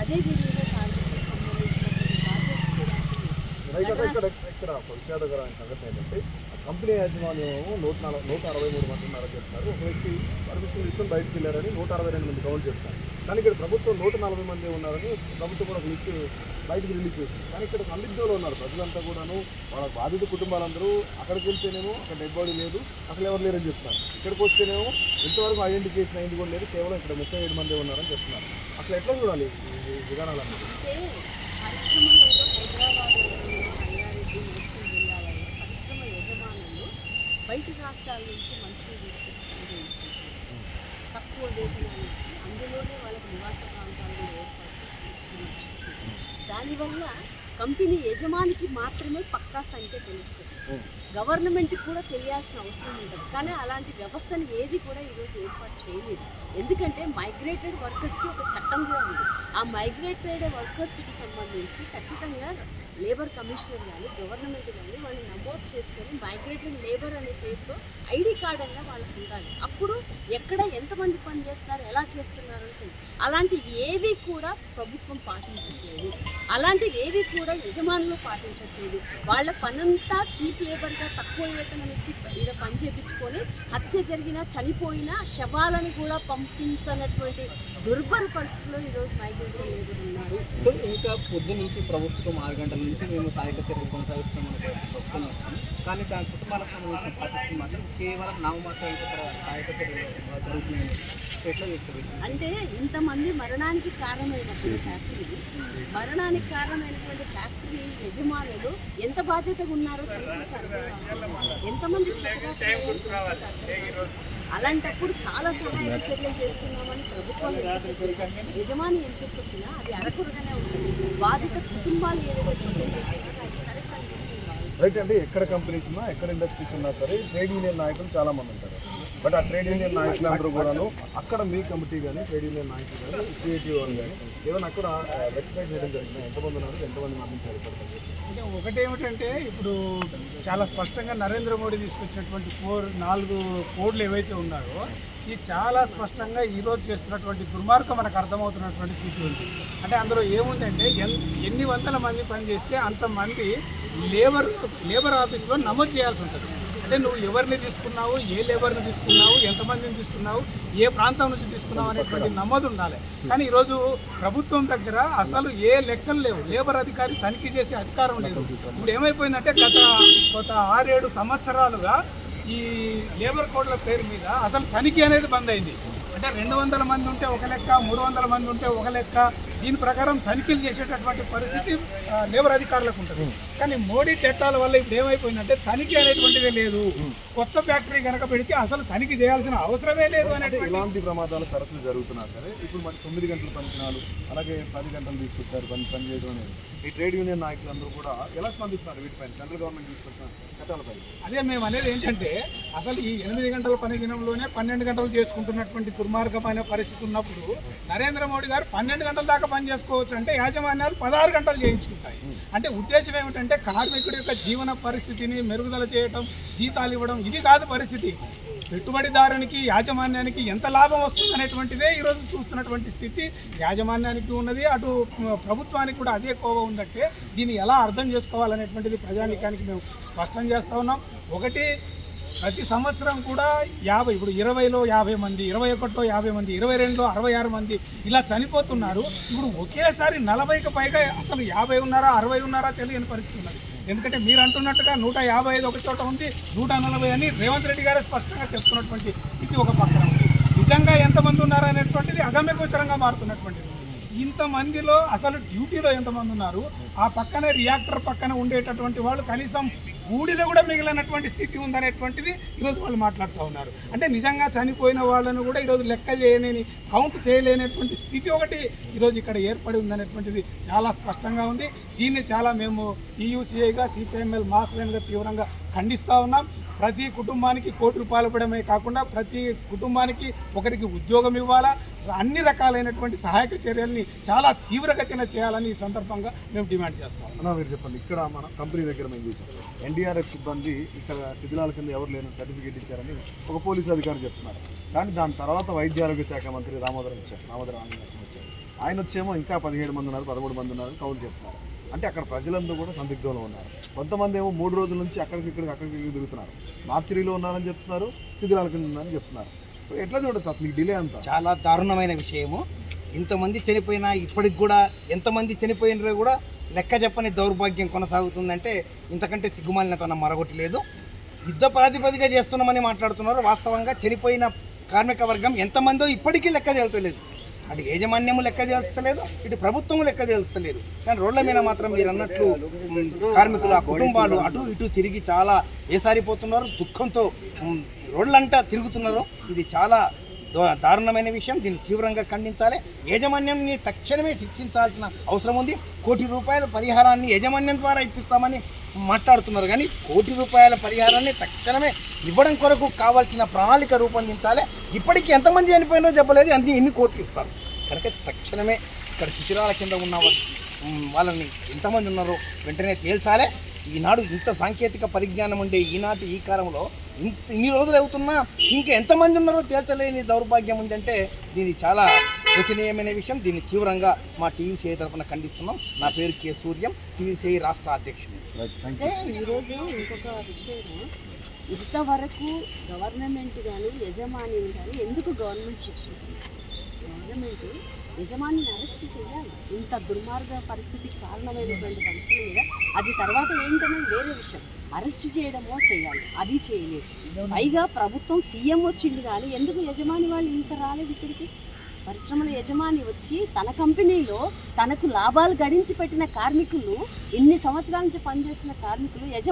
అదే విధంగా ఇక్కడ సంఘటన ఏంటంటే కంపెనీ యాజమాన్యం నూట నలభై నూట అరవై మూడు మంది ఉన్నారని చెప్తున్నారు. ఒక వ్యక్తి పర్మిషన్ తీసుకొని బయటకు వెళ్ళారని నూట అరవై రెండు మంది కౌంట్ చెప్తున్నారు కానీ ఇక్కడ ప్రభుత్వం నూట నలభై మంది ఉన్నారని ప్రభుత్వం కూడా ఒక లిస్ట్ బయటకు రిలీజ్ చేసింది. కానీ ఇక్కడ సందిగ్ధంలో ఉన్నారు ప్రజలంతా కూడాను. వాళ్ళ బాధిత కుటుంబాలందరూ అక్కడికి వెళ్తేనేమో అక్కడ డెడ్ బాడీ లేదు అసలు ఎవరు లేరని చెప్తున్నారు. ఇక్కడికి వస్తేనేమో ఇంతవరకు ఐడెంటిఫికేషన్ అయింది కూడా లేదు కేవలం ఇక్కడ ముప్పై ఏడు మంది ఉన్నారని చెప్తున్నారు. అసలు ఎట్లా చూడాలి యజమానులు బయటి రాష్ట్రాల నుంచి మనుషులు తీసుకొచ్చి తక్కువ వేతనాలు ఇచ్చి అందులోనే వాళ్ళకి నివాస ప్రాంతాలను ఏర్పాటు చేసి ఇస్తున్నారు. దానివల్ల కంపెనీ యజమానికి మాత్రమే పక్కా సంఖ్య తెలుస్తుంది. గవర్నమెంట్కి కూడా తెలియాల్సిన అవసరం ఉంటుంది. కానీ అలాంటి వ్యవస్థను ఏది కూడా ఈరోజు ఏర్పాటు చేయలేదు. ఎందుకంటే మైగ్రేటెడ్ వర్కర్స్కి ఒక చట్టం కూడా ఉంది. ఆ మైగ్రేటెడ్ వర్కర్స్కి సంబంధించి ఖచ్చితంగా లేబర్ కమిషనర్ కానీ గవర్నమెంట్ కానీ వాళ్ళు నమోదు చేసుకొని మైగ్రేటెడ్ లేబర్ అనే పేరుతో ఐడి కార్డ్ అయినా వాళ్ళకి ఉండాలి. అప్పుడు ఎక్కడ ఎంతమంది పని చేస్తున్నారు ఎలా చేస్తున్నారు అంటే అలాంటివి ఏవి కూడా ప్రభుత్వం పాటించట్లేదు. అలాంటివి ఏవి కూడా యజమానులు పాటించట్లేదు. వాళ్ళ పనంతా చీప్ లేబర్గా తక్కువ వేతనం ఇచ్చి ఈడ పని చేపించుకొని హత్య జరిగినా చనిపోయినా శవాలను కూడా పంపించనటువంటి దుర్భర పరిస్థితిలో ఈరోజు మైగ్రేటెడ్ లేబర్ ఉన్నారు సో ఇంకా పొద్దు నుంచి ప్రభుత్వం ఆరు గంటల నుంచి మేము సహాయక చర్యలు కొనసాగిస్తామని వచ్చింది కానీ దాని కుటుంబాలకు సంబంధించిన పరిస్థితి మాత్రం కేవలం నామమాత్రం సహాయక చర్యలు జరుగుతున్నాయని అంటే ఇంతమంది మరణానికి కారణమైనటువంటి ఫ్యాక్టరీ మరణానికి కారణమైనటువంటి ఫ్యాక్టరీ యజమానులు ఎంత బాధ్యతగా ఉన్నారో కావట్లేదు. ఎంతమంది అలాంటప్పుడు చాలా సహాయ చర్యలు చేస్తున్నామని ప్రభుత్వం యజమాని ఎంత చెప్పినా అది అరకురగానే ఉంటుంది. బాధిత కుటుంబాలు ఏదైతే రైట్ అంటే ఎక్కడ కంపెనీస్ ఉన్నా ఎక్కడ ఇండస్ట్రీస్ ఉన్నా సరే ట్రేడ్ యూనియన్ నాయకులు చాలా మంది ఉంటారు. బట్ ఆ ట్రేడ్ యూనియన్ నాయకులు అందరూ కూడాను అక్కడ మీ కమిటీ కానీ ట్రేడ్ యూనియన్ నాయకులు కానీ సిఐటీ వాళ్ళు కానీ ఏమైనా అక్కడ రెక్టిఫై చేయడం జరిగింది? ఎంతమంది ఉన్నారు? ఎంతమంది మరణించారు ఇప్పటికీ అంటే ఒకటి ఏమిటంటే ఇప్పుడు చాలా స్పష్టంగా నరేంద్ర మోడీ తీసుకొచ్చినటువంటి ఫోర్ నాలుగు కోడ్లు ఏవైతే ఉన్నాయో ఇది చాలా స్పష్టంగా ఈరోజు చేస్తున్నటువంటి దుర్మార్గం మనకు అర్థమవుతున్నటువంటి స్థితి ఉంది. అంటే అందులో ఏముందంటే ఎన్ ఎన్ని వందల మంది పనిచేస్తే అంతమంది లేబర్ లేబర్ ఆఫీస్లో నమోదు చేయాల్సి ఉంటుంది. అంటే నువ్వు ఎవరిని తీసుకున్నావు ఏ లేబర్ని తీసుకున్నావు ఎంతమందిని తీసుకున్నావు ఏ ప్రాంతం నుంచి తీసుకున్నావు అనేటువంటి నమ్మదు ఉండాలి. కానీ ఈరోజు ప్రభుత్వం దగ్గర అసలు ఏ లెక్కలు లేవు. లేబర్ అధికారి తనిఖీ చేసే అధికారం లేదు. ఇప్పుడు ఏమైపోయిందంటే గత గత ఆరేడు సంవత్సరాలుగా ఈ లేబర్ కోడ్ల పేరు మీద అసలు తనిఖీ అనేది బంద్ అయింది. అంటే రెండు వందల మంది ఉంటే ఒక లెక్క మూడు వందల మంది ఉంటే ఒక లెక్క దీని ప్రకారం తనిఖీలు చేసేటటువంటి పరిస్థితి లేబర్ అధికారులకు ఉంటుంది. కానీ మోడీ చట్టాల వల్ల ఇప్పుడు ఏమైపోయిందంటే తనిఖీ అనేటువంటిదే లేదు. కొత్త ఫ్యాక్టరీ కనుక పెడితే అసలు తనిఖీ చేయాల్సిన అవసరమే లేదు అనేటువంటి ఇలాంటి ప్రమాదాలు తరచూ జరుగుతున్నా సరే ఇప్పుడు మరి తొమ్మిది గంటల పనిదినాలు అలాగే పది గంటలు తీసుకొచ్చారు పని పని చేయడం అనేది. ఈ ట్రేడ్ యూనియన్ నాయకులందరూ కూడా ఎలా స్పందిస్తున్నారు వీటిపైన? సెంట్రల్ గవర్నమెంట్ తీసుకొచ్చిన చట్టాలపై. అదే మేము అనేది ఏంటంటే అసలు ఈ ఎనిమిది గంటల పని దినంలోనే పన్నెండు గంటలు చేసుకుంటున్నటువంటి దుర్మార్గమైన పరిస్థితి ఉన్నప్పుడు నరేంద్ర మోడీ గారు పన్నెండు గంటల దాకా పని చేసుకోవచ్చు అంటే యాజమాన్యాలు పదహారు గంటలు చేయించుకుంటాయి. అంటే ఉద్దేశం ఏమిటంటే కార్మికుడి యొక్క జీవన పరిస్థితిని మెరుగుదల చేయటం జీతాలు ఇవ్వడం ఇది కాదు పరిస్థితి. పెట్టుబడిదారునికి యాజమాన్యానికి ఎంత లాభం వస్తుంది అనేటువంటిదే ఈరోజు చూస్తున్నటువంటి స్థితి. యాజమాన్యానికి ఉన్నది అటు ప్రభుత్వానికి కూడా అదే కోవ ఉందంటే దీన్ని ఎలా అర్థం చేసుకోవాలనేటువంటిది ప్రజానీకానికి మేము స్పష్టం చేస్తూ ఉన్నాం. ఒకటి ప్రతి సంవత్సరం కూడా యాభై ఇప్పుడు ఇరవైలో యాభై మంది ఇరవై ఒకటిలో యాభై మంది ఇరవై రెండులో అరవై ఆరు మంది ఇలా చనిపోతున్నారు. ఇప్పుడు ఒకేసారి నలభైకి పైగా అసలు యాభై ఉన్నారా అరవై ఉన్నారా తెలియని పరిస్థితి ఉన్నది. ఎందుకంటే మీరు అంటున్నట్టుగా నూట యాభై ఐదు ఒక చోట ఉంది నూట నలభై అని రేవంత్ రెడ్డి గారే స్పష్టంగా చెప్తున్నటువంటి స్థితి ఒక పక్కన ఉంది. నిజంగా ఎంతమంది ఉన్నారు అనేటువంటిది అగమ్యగోచరంగా మారుతున్నటువంటిది. ఇంతమందిలో అసలు డ్యూటీలో ఎంతమంది ఉన్నారు? ఆ పక్కనే రియాక్టర్ పక్కన ఉండేటటువంటి వాళ్ళు కనీసం బూడిద కూడా మిగిలినటువంటి స్థితి ఉందనేటువంటిది ఈరోజు వాళ్ళు మాట్లాడుతూ ఉన్నారు. అంటే నిజంగా చనిపోయిన వాళ్ళను కూడా ఈరోజు లెక్క చేయలేని కౌంట్ చేయలేనటువంటి స్థితి ఒకటి ఈరోజు ఇక్కడ ఏర్పడి ఉందనేటువంటిది చాలా స్పష్టంగా ఉంది. దీన్ని చాలా మేము టీయూసీఐగా సిపిఎంఎల్ మాస్లైన్గా తీవ్రంగా ఖండిస్తూ ఉన్నాం. ప్రతి కుటుంబానికి కోటి రూపాయలు ఇవ్వడమే కాకుండా ప్రతి కుటుంబానికి ఒకరికి ఉద్యోగం ఇవ్వాలా అన్ని రకాలైనటువంటి సహాయక చర్యల్ని చాలా తీవ్రగతిన చేయాలని ఈ సందర్భంగా మేము డిమాండ్ చేస్తాం. అన్న మీరు చెప్పండి ఇక్కడ మన కంపెనీ దగ్గర మేము చూసాం. ఎన్డీఆర్ఎఫ్ సిబ్బంది ఇక్కడ శిథిలాల కింద ఎవరు లేని సర్టిఫికేట్ ఇచ్చారని ఒక పోలీసు అధికారి చెప్తున్నారు కానీ దాని తర్వాత వైద్య ఆరోగ్య శాఖ మంత్రి రామోదరం వచ్చారు రామోదరం వచ్చారు. ఆయన వచ్చేమో ఇంకా పదిహేడు మంది ఉన్నారు పదమూడు మంది ఉన్నారు కౌంట్ చెప్తున్నారు అంటే అక్కడ ప్రజలందరూ కూడా సందిగ్ధంలో ఉన్నారు. కొంతమంది ఏమో మూడు రోజుల నుంచి అక్కడికి ఇక్కడికి అక్కడికి ఇక్కడికి తిరుగుతున్నారు. మార్చిరీలో ఉన్నారని చెప్తున్నారు శిథిలాల కింద ఉన్నారని చెప్తున్నారు. సో ఎట్లా చూడొచ్చు అసలు ఈ డిలే అంతా? చాలా దారుణమైన విషయము. ఇంతమంది చనిపోయినా ఇప్పటికి కూడా ఎంతమంది చనిపోయినరో కూడా లెక్క చెప్పని దౌర్భాగ్యం కొనసాగుతుందంటే ఇంతకంటే సిగ్గుమాలినతనం మరొకటి లేదు. యుద్ధ ప్రాతిపదిక చేస్తున్నామని మాట్లాడుతున్నారు. వాస్తవంగా చనిపోయిన కార్మిక వర్గం ఎంతమందో ఇప్పటికీ లెక్క తేల్చలేదు. అటు యాజమాన్యము లెక్క తెలుస్తలేదు ఇటు ప్రభుత్వం లెక్క తెలుస్తలేదు కానీ రోడ్ల మీద మాత్రం మీరు అన్నట్లు కార్మికుల కుటుంబాలు అటు ఇటు తిరిగి చాలా ఏసారిపోతున్నారు. దుఃఖంతో రోడ్లంటా తిరుగుతున్నారు. ఇది చాలా దారుణమైన విషయం. దీన్ని తీవ్రంగా ఖండించాలి. యాజమాన్యాన్ని తక్షణమే శిక్షించాల్సిన అవసరం ఉంది. కోటి రూపాయల పరిహారాన్ని యాజమాన్యం ద్వారా ఇప్పిస్తామని మాట్లాడుతున్నారు. కానీ కోటి రూపాయల పరిహారాన్ని తక్షణమే ఇవ్వడం కొరకు కావాల్సిన ప్రణాళిక రూపొందించాలి. ఇప్పటికీ ఎంతమంది చనిపోయినో చెప్పలేదు. అన్ని ఎన్ని కోట్లు ఇస్తారు? కనుక తక్షణమే ఇక్కడ శిశిరాల కింద ఉన్న వాళ్ళని ఎంతమంది ఉన్నారో వెంటనే తేల్చాలి. ఈనాడు ఇంత సాంకేతిక పరిజ్ఞానం ఉండే ఈనాటి ఈ కాలంలో ఇన్ని రోజులు అవుతున్నా ఇంకా ఎంతమంది ఉన్నారో తేల్చలేని దౌర్భాగ్యం ఉందంటే దీన్ని చాలా శోచనీయమైన విషయం. దీన్ని తీవ్రంగా మా టీవీసీఐ తరఫున ఖండిస్తున్నాం. నా పేరు కె సూర్యం టీవీసీఐ రాష్ట్ర అధ్యక్షుడు ఈరోజు ఇంకొక విషయము ఇంతవరకు గవర్నమెంట్ కానీ యజమానిని కానీ ఎందుకు గవర్నమెంట్ శిక్షించింది గవర్నమెంట్ యజమానిని అరెస్ట్ చేయాలి. ఇంత దుర్మార్గ పరిస్థితికి కారణమైనటువంటి పరిస్థితుల మీద. అది తర్వాత ఏంటనేది వేరే విషయం. అరెస్ట్ చేయడమో చేయాలి. అది చేయలేదు. పైగా ప్రభుత్వం సీఎం వచ్చింది కానీ ఎందుకు యజమాని వాళ్ళు ఇంత రాలేదు ఇక్కడికి? పరిశ్రమల యజమాని వచ్చి తన కంపెనీలో తనకు లాభాలు గడించి పెట్టిన కార్మికులు ఇన్ని సంవత్సరాల నుంచి పనిచేస్తున్న కార్మికులు యజమాని